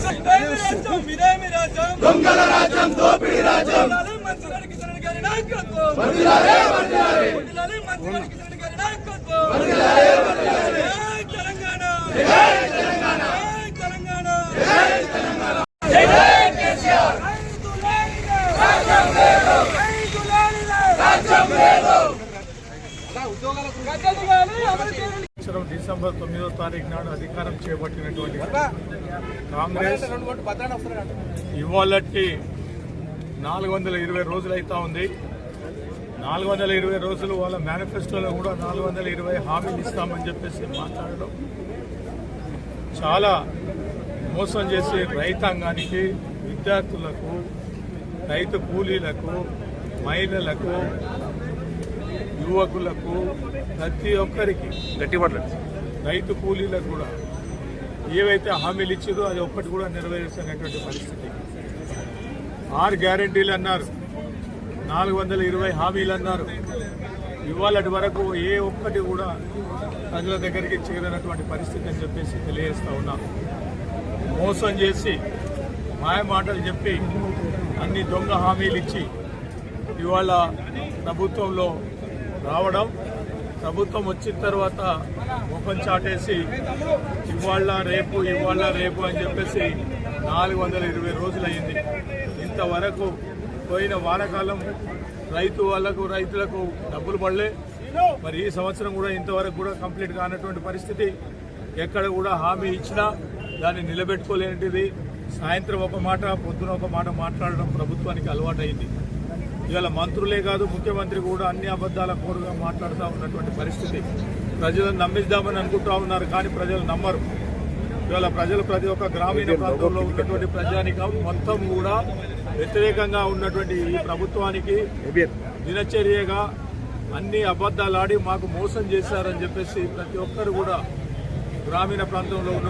ఇదేమి రాజ్యం దొంగల రాజ్యం దోపిడీ రాజ్యం ఉండాలి మంచిరెడ్డి కిషన్ గారి నాయకత్వం వర్ధిల్లాలే, కిషన్ గారి నాయకత్వం డిసెంబర్ తొమ్మిదో తారీఖు నాడు అధికారం చేపట్టినటువంటి కాంగ్రెస్ ఇవాళకి నాలుగు వందల ఇరవై రోజులు అవుతా ఉంది. నాలుగు వందల ఇరవై రోజులు వాళ్ళ మేనిఫెస్టోలో కూడా నాలుగు వందల ఇరవై హామీలు ఇస్తామని చెప్పేసి మాట్లాడడం. చాలా మోసం చేసి రైతాంగానికి విద్యార్థులకు రైతు కూలీలకు మహిళలకు యువకులకు ప్రతి ఒక్కరికి. రైతు కూలీలకు కూడా ఏవైతే హామీలు ఇచ్చారో అది ఒక్కటి కూడా నెరవేర్చినటువంటి పరిస్థితి. ఆరు గ్యారంటీలు అన్నారు. నాలుగు వందల ఇరవై హామీలు అన్నారు. ఇవాళటి వరకు ఏ ఒక్కటి కూడా ప్రజల దగ్గరికి చేరనటువంటి పరిస్థితి అని చెప్పేసి తెలియజేస్తూ ఉన్నాం. మోసం చేసి మాయ మాటలు చెప్పి అన్ని దొంగ హామీలు ఇచ్చి ఇవాళ ప్రభుత్వంలో రావడం ప్రభుత్వం వచ్చిన తర్వాత ముఖం చాటేసి ఇవాళ రేపు ఇవాళ రేపు అని చెప్పేసి నాలుగు వందల ఇరవై రోజులు అయింది ఇంతవరకు పోయిన వానాకాలం రైతు వాళ్ళకు రైతులకు డబ్బులు పడలే. మరి ఈ సంవత్సరం కూడా ఇంతవరకు కూడా కంప్లీట్ కానటువంటి పరిస్థితి. ఎక్కడ కూడా హామీ ఇచ్చినా దాన్ని నిలబెట్టుకోలేనిది సాయంత్రం ఒక మాట పొద్దున ఒక మాట మాట్లాడడం ప్రభుత్వానికి అలవాటైంది. ఇవాళ మంత్రులే కాదు ముఖ్యమంత్రి కూడా అన్ని అబద్ధాల కోరుగా మాట్లాడుతూ ఉన్నటువంటి పరిస్థితి. ప్రజలను నమ్మిద్దామని అనుకుంటా ఉన్నారు కానీ ప్రజలు నమ్మరు. ఇవాళ ప్రజలు ప్రతి ఒక్క గ్రామీణ ప్రాంతంలో ఉన్నటువంటి ప్రజానికం మొత్తం కూడా వ్యతిరేకంగా ఉన్నటువంటి ఈ ప్రభుత్వానికి దినచర్యగా అన్ని అబద్ధాలు ఆడి మాకు మోసం చేశారని చెప్పేసి ప్రతి ఒక్కరు కూడా గ్రామీణ ప్రాంతంలో ఉన్న